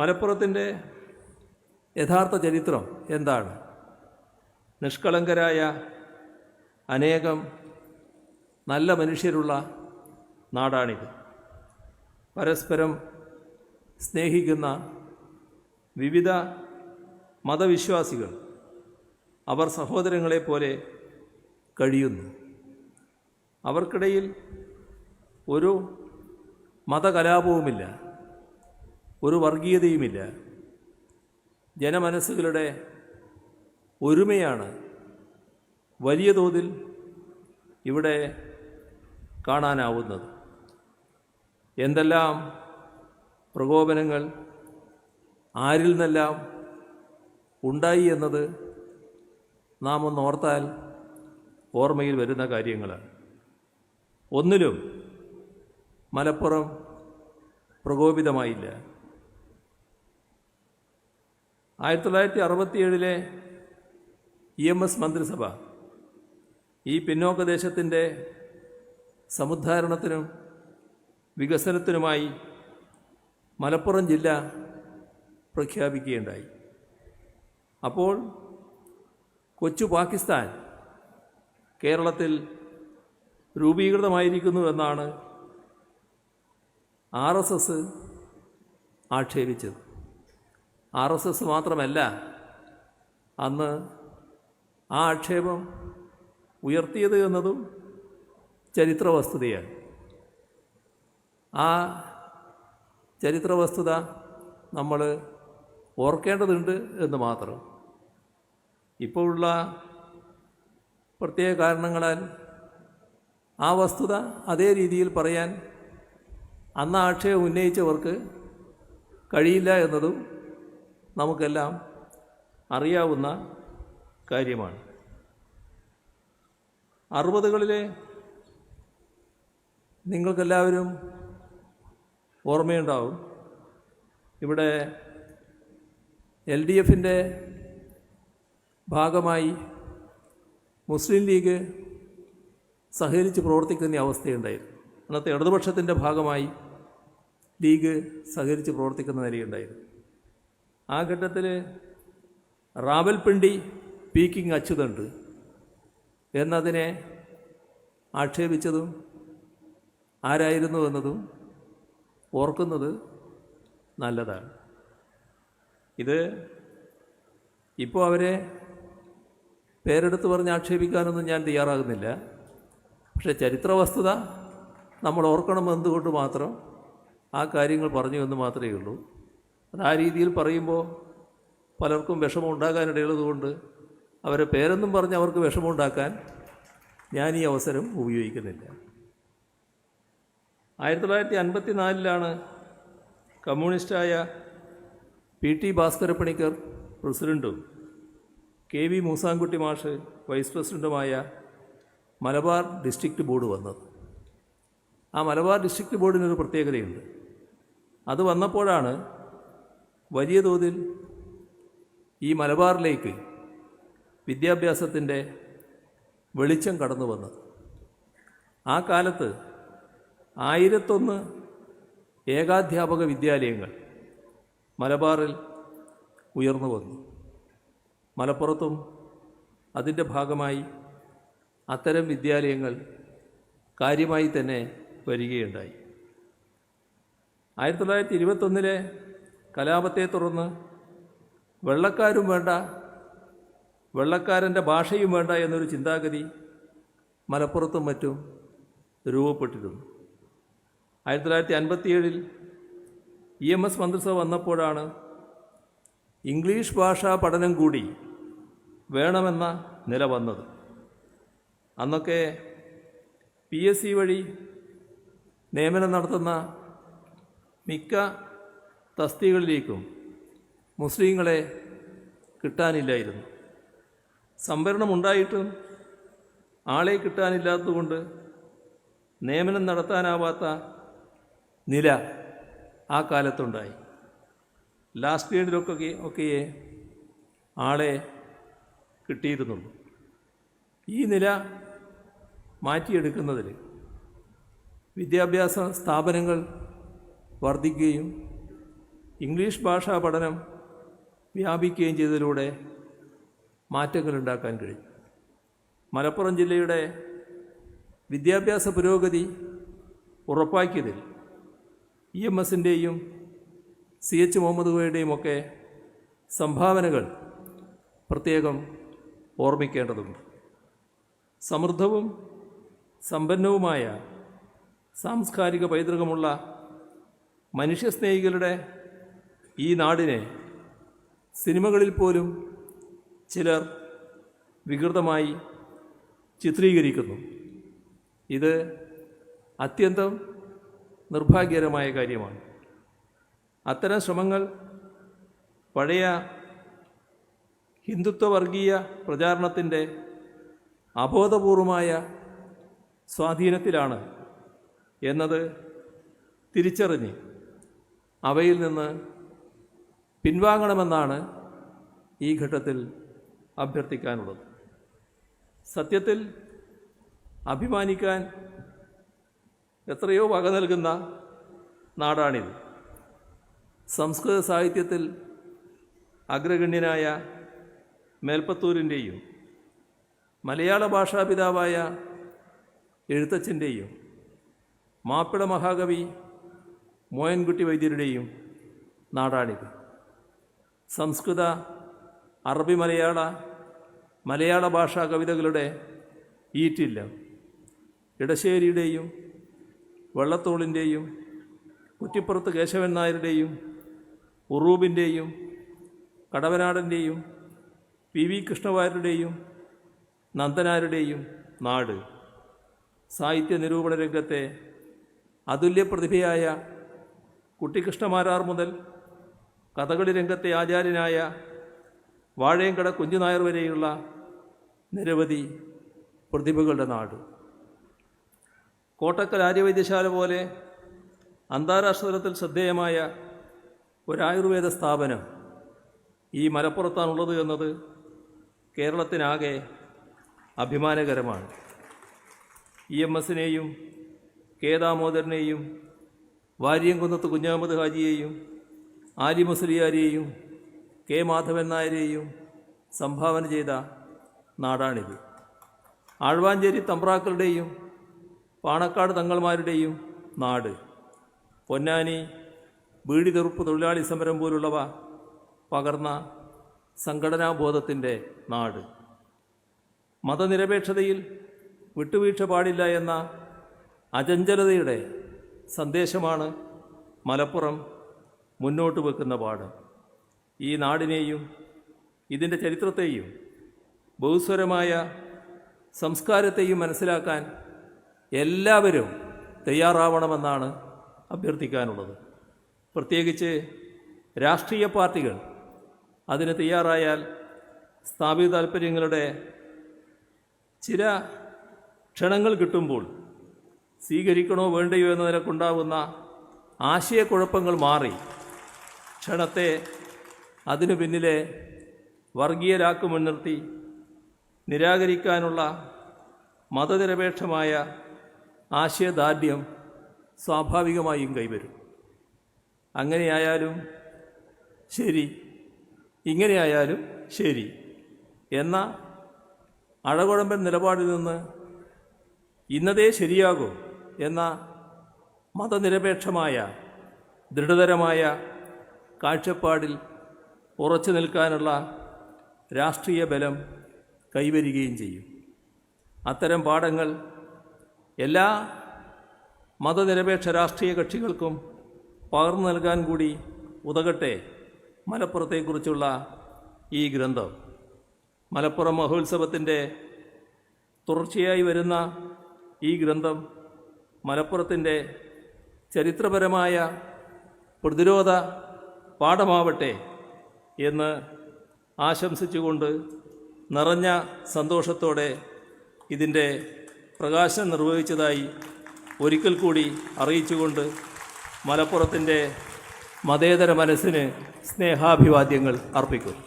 മലപ്പുറത്തിന്റെ യഥാർത്ഥ ചരിത്രം എന്താണ്? നിഷ്കളങ്കരായ അനേകം നല്ല മനുഷ്യരുള്ള നാടാണിത്. പരസ്പരം സ്നേഹിക്കുന്ന വിവിധ മതവിശ്വാസികൾ അവർ സഹോദരങ്ങളെപ്പോലെ കഴിയുന്നു. അവർക്കിടയിൽ ഒരു മതകലാപവുമില്ല. ഒരു വർഗീയതയുമില്ല. ജനമനസ്സുകളുടെ ഒരുമയാണ് വലിയ തോതിൽ ഇവിടെ കാണാനാവുന്നത്. എന്തെല്ലാം പ്രകോപനങ്ങൾ ആരിൽ നിന്നെല്ലാം ഉണ്ടായി എന്നത് നാം ഒന്ന് ഓർത്താൽ ഓർമ്മയിൽ വരുന്ന കാര്യങ്ങളാണ്. ഒന്നിലും മലപ്പുറം പ്രകോപിതമായില്ല. ആയിരത്തി തൊള്ളായിരത്തി അറുപത്തിയേഴിലെ ഇ എം എസ് മന്ത്രിസഭ ഈ പിന്നോക്ക ദേശത്തിന്റെ സമുദ്ധാരണത്തിനും വികസനത്തിനുമായി മലപ്പുറം ജില്ല പ്രഖ്യാപിക്കുകയുണ്ടായി. അപ്പോൾ കൊച്ചു പാകിസ്ഥാൻ കേരളത്തിൽ രൂപീകൃതമായിരിക്കുന്നു എന്നാണ് ആർ എസ് എസ് ആക്ഷേപിച്ചത്. ആർ എസ് എസ് മാത്രമല്ല അന്ന് ആ ആക്ഷേപം ഉയർത്തിയത് എന്നതും ചരിത്ര വസ്തുതയാണ് ആ ചരിത്ര വസ്തുത നമ്മൾ ഓർക്കേണ്ടതുണ്ട് എന്ന് മാത്രം. ഇപ്പോഴുള്ള പ്രത്യേക കാരണങ്ങളാൽ ആ വസ്തുത അതേ രീതിയിൽ പറയാൻ അന്ന് ആക്ഷേപം ഉന്നയിച്ചവർക്ക് കഴിയില്ല എന്നതും നമുക്കെല്ലാം അറിയാവുന്ന കാര്യമാണ്. അറുപതുകളിലെ നിങ്ങൾക്കെല്ലാവരും ഓർമ്മയുണ്ടാവും. ഇവിടെ എൽ ഡി എഫിന്റെ ഭാഗമായി മുസ്ലിം ലീഗ് സഹകരിച്ച് പ്രവർത്തിക്കുന്ന അവസ്ഥയുണ്ടായിരുന്നു. അന്നത്തെ ഇടതുപക്ഷത്തിന്റെ ഭാഗമായി ലീഗ് സഹകരിച്ച് പ്രവർത്തിക്കുന്ന നിലയുണ്ടായിരുന്നു. ആ ഘട്ടത്തിൽ റാവൽപിണ്ടി പീക്കിംഗ് അച്യുതണ്ട് എന്നതിനെ ആക്ഷേപിച്ചതും ആരായിരുന്നു എന്നതും ഓർക്കുന്നത് നല്ലതാണ്. ഇത് ഇപ്പോൾ അവരെ പേരെടുത്ത് പറഞ്ഞ് ആക്ഷേപിക്കാനൊന്നും ഞാൻ തയ്യാറാകുന്നില്ല. പക്ഷേ ചരിത്ര വസ്തുത നമ്മൾ ഓർക്കണം എന്തുകൊണ്ട് മാത്രം ആ കാര്യങ്ങൾ പറഞ്ഞു എന്ന് മാത്രമേ ഉള്ളൂ. അത് ആ രീതിയിൽ പറയുമ്പോൾ പലർക്കും വിഷമം ഉണ്ടാകാനിടയുള്ളതുകൊണ്ട് അവരെ പേരെന്നും പറഞ്ഞ് അവർക്ക് വിഷമമുണ്ടാക്കാൻ ഞാൻ ഈ അവസരം ഉപയോഗിക്കുന്നില്ല. ആയിരത്തി തൊള്ളായിരത്തി അൻപത്തി നാലിലാണ് കമ്മ്യൂണിസ്റ്റായ പി ടി ഭാസ്കരപ്പണിക്കർ പ്രസിഡന്റും കെ വി മൂസാൻകുട്ടി മാഷ് വൈസ് പ്രസിഡന്റുമായ മലബാർ ഡിസ്ട്രിക്റ്റ് ബോർഡ് വന്നത്. ആ മലബാർ ഡിസ്ട്രിക്റ്റ് ബോർഡിനൊരു പ്രത്യേകതയുണ്ട്. അത് വന്നപ്പോഴാണ് വലിയ തോതിൽ ഈ മലബാറിലേക്ക് വിദ്യാഭ്യാസത്തിന്റെ വെളിച്ചം കടന്നു വന്നത്. ആ കാലത്ത് ആയിരത്തൊന്ന് ഏകാധ്യാപക വിദ്യാലയങ്ങൾ മലബാറിൽ ഉയർന്നു വന്നു. മലപ്പുറത്തും അതിന്റെ ഭാഗമായി അത്തരം വിദ്യാലയങ്ങൾ കാര്യമായി തന്നെ വരികയുണ്ടായി. ആയിരത്തി തൊള്ളായിരത്തി ഇരുപത്തൊന്നിലെ കലാപത്തെ തുടർന്ന് വെള്ളക്കാരും വേണ്ട വെള്ളക്കാരന്റെ ഭാഷയും വേണ്ട എന്നൊരു ചിന്താഗതി മലപ്പുറത്തും മറ്റും രൂപപ്പെട്ടിരുന്നു ആയിരത്തി തൊള്ളായിരത്തി അൻപത്തിയേഴിൽ ഇ എം എസ് മന്ത്രിസഭ വന്നപ്പോഴാണ് ഇംഗ്ലീഷ് ഭാഷാ പഠനം കൂടി വേണമെന്ന നില വന്നത്. അന്നൊക്കെ പി എസ് സി വഴി നിയമനം നടത്തുന്ന മിക്ക തസ്തികളിലേക്കും മുസ്ലിങ്ങളെ കിട്ടാനില്ലായിരുന്നു. സംവരണമുണ്ടായിട്ടും ആളെ കിട്ടാനില്ലാത്തതുകൊണ്ട് നിയമനം നടത്താനാവാത്ത നില ആ കാലത്തുണ്ടായി. ലാസ്റ്റ് ഗേഡിലൊക്കെ ഒക്കെയേ ആളെ കിട്ടിയിരുന്നുള്ളൂ. ഈ നില മാറ്റിയെടുക്കുന്നതിൽ വിദ്യാഭ്യാസ സ്ഥാപനങ്ങൾ വർദ്ധിക്കുകയും ഇംഗ്ലീഷ് ഭാഷാ പഠനം വ്യാപിക്കുകയും ചെയ്തതിലൂടെ മാറ്റങ്ങൾ ഉണ്ടാക്കാൻ കഴിഞ്ഞു. മലപ്പുറം ജില്ലയുടെ വിദ്യാഭ്യാസ പുരോഗതി ഉറപ്പാക്കിയതിൽ ഇ എം എസിന്റെയും സി എച്ച് മുഹമ്മദ് കോയുടെയും ഒക്കെ സംഭാവനകൾ പ്രത്യേകം ഓർമ്മിക്കേണ്ടതുണ്ട്. സമൃദ്ധവും സമ്പന്നവുമായ സാംസ്കാരിക പൈതൃകമുള്ള മനുഷ്യസ്നേഹികളുടെ ഈ നാടിനെ സിനിമകളിൽ പോലും ചിലർ വികൃതമായി ചിത്രീകരിക്കുന്നു. ഇത് അത്യന്തം നിർഭാഗ്യകരമായ കാര്യമാണ്. അത്തരം ശ്രമങ്ങൾ പഴയ ഹിന്ദുത്വ വർഗീയ പ്രചാരണത്തിന്റെ അബോധപൂർവമായ സ്വാധീനത്തിലാണ് എന്നത് തിരിച്ചറിഞ്ഞ് അവയിൽ നിന്ന് പിൻവാങ്ങണമെന്നാണ് ഈ ഘട്ടത്തിൽ അഭ്യർത്ഥിക്കാനുള്ളത്. സത്യത്തിൽ അഭിമാനിക്കാൻ എത്രയോ വക നൽകുന്ന നാടാണിത്. സംസ്കൃത സാഹിത്യത്തിൽ അഗ്രഗണ്യനായ മേൽപ്പത്തൂരിന്റെയും മലയാള ഭാഷാപിതാവായ എഴുത്തച്ഛന്റെയും മാപ്പിള മഹാകവി മോയൻകുട്ടി വൈദ്യരുടെയും നാടാണിത്. സംസ്കൃത അറബി മലയാള മലയാള ഭാഷാ കവിതകളുടെ ഈറ്റില്ല. ഇടശ്ശേരിയുടെയും വള്ളത്തോളിന്റെയും കുറ്റിപ്പുറത്ത് കേശവൻ നായരുടെയും ഉറൂബിന്റെയും കടവനാടന്റെയും പി വി കൃഷ്ണവാര്യരുടെയും നന്ദനാരുടെയും നാട്. സാഹിത്യ നിരൂപണ രംഗത്തെ അതുല്യ പ്രതിഭയായ കുട്ടിക്കൃഷ്ണമാരാർ മുതൽ കഥകളി രംഗത്തെ ആചാര്യനായ വാഴയങ്കട കുഞ്ഞുനായർ വരെയുള്ള നിരവധി പ്രതിഭകളുടെ നാട്. കോട്ടക്കൽ ആര്യവൈദ്യശാല പോലെ അന്താരാഷ്ട്ര തലത്തിൽ ശ്രദ്ധേയമായ ഒരു ആയുർവേദ സ്ഥാപനം ഈ മലപ്പുറത്താണുള്ളത് എന്നത് കേരളത്തിനാകെ അഭിമാനകരമാണ്. ഇ എം എസിനെയും കെ ദാമോദരനെയും വാര്യംകുന്നത്ത് കുഞ്ഞാമത് ഹാജിയെയും ആലി മുസ്ലിയാരെയും കെ മാധവൻ നായരെയും സംഭാവന ചെയ്ത നാടാണിത്. ആഴ്വാഞ്ചേരി തമ്പ്രാക്കളുടെയും പാണക്കാട് തങ്ങൾമാരുടെയും നാട്. പൊന്നാനി ബീഡി തെറുപ്പ് തൊഴിലാളി സമരം പോലുള്ളവ പകർന്ന സംഘടനാബോധത്തിന്റെ നാട്. മതനിരപേക്ഷതയിൽ വിട്ടുവീഴ്ച പാടില്ല എന്ന അചഞ്ചലതയുടെ സന്ദേശമാണ് മലപ്പുറം മുന്നോട്ട് വെക്കുന്ന പാഠം. ഈ നാടിനെയും ഇതിന്റെ ചരിത്രത്തെയും ബഹുസ്വരമായ സംസ്കാരത്തെയും മനസ്സിലാക്കാൻ എല്ലാവരും തയ്യാറാവണമെന്നാണ് അഭ്യർത്ഥിക്കാനുള്ളത്. പ്രത്യേകിച്ച് രാഷ്ട്രീയ പാർട്ടികൾ അതിന് തയ്യാറായാൽ സ്ഥാപിത താൽപ്പര്യങ്ങളുടെ ചില ക്ഷണങ്ങൾ കിട്ടുമ്പോൾ സ്വീകരിക്കണോ വേണ്ടയോ എന്ന നിലക്കുണ്ടാകുന്ന ആശയക്കുഴപ്പങ്ങൾ മാറി ക്ഷണത്തെ അതിനു പിന്നിലെ വർഗീയരാക്ക് മുൻനിർത്തി നിരാകരിക്കാനുള്ള മതനിരപേക്ഷമായ ആശയദാർഢ്യം സ്വാഭാവികമായും കൈവരും. അങ്ങനെയായാലും ശരി ഇങ്ങനെയായാലും ശരി എന്ന അഴകുഴമ്പൻ നിലപാടിൽ നിന്ന് ഇന്നതേ ശരിയാകൂ എന്ന മതനിരപേക്ഷമായ ദൃഢതരമായ കാഴ്ചപ്പാടിൽ ഉറച്ചു നിൽക്കാനുള്ള രാഷ്ട്രീയ ബലം കൈവരികയും ചെയ്യും. അത്തരം പാഠങ്ങൾ എല്ലാ മതനിരപേക്ഷ രാഷ്ട്രീയ കക്ഷികൾക്കും പകർന്നു നൽകാൻ കൂടി ഉതകട്ടെ മലപ്പുറത്തെക്കുറിച്ചുള്ള ഈ ഗ്രന്ഥം. മലപ്പുറം മഹോത്സവത്തിന്റെ തുടർച്ചയായി വരുന്ന ഈ ഗ്രന്ഥം മലപ്പുറത്തിന്റെ ചരിത്രപരമായ പ്രതിരോധ പാഠമാവട്ടെ എന്ന് ആശംസിച്ചുകൊണ്ട് നിറഞ്ഞ സന്തോഷത്തോടെ ഇതിന്റെ പ്രകാശനം നിർവഹിച്ചതായി ഒരിക്കൽ കൂടി അറിയിച്ചുകൊണ്ട് മലപ്പുറത്തിന്റെ മതേതര മനസ്സിന് സ്നേഹാഭിവാദ്യങ്ങൾ അർപ്പിക്കുന്നു.